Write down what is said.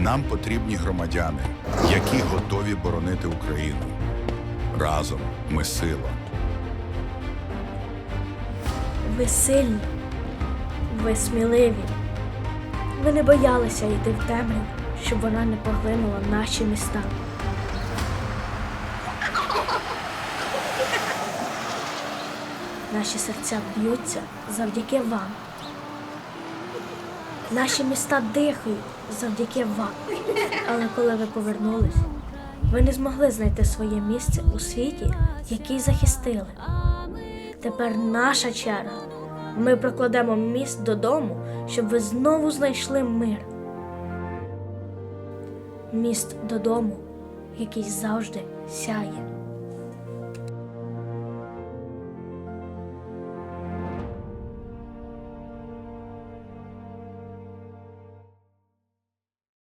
Нам потрібні громадяни, які готові боронити Україну. Разом ми сила. Ви сильні, ви сміливі. Ви не боялися йти в темряву, щоб вона не поглинула наші міста. Наші серця б'ються завдяки вам. Наші міста дихають завдяки вам. Але коли ви повернулись, ви не змогли знайти своє місце у світі, який захистили. Тепер наша черга. Ми прокладемо міст додому, щоб ви знову знайшли мир. Міст додому, який завжди сяє.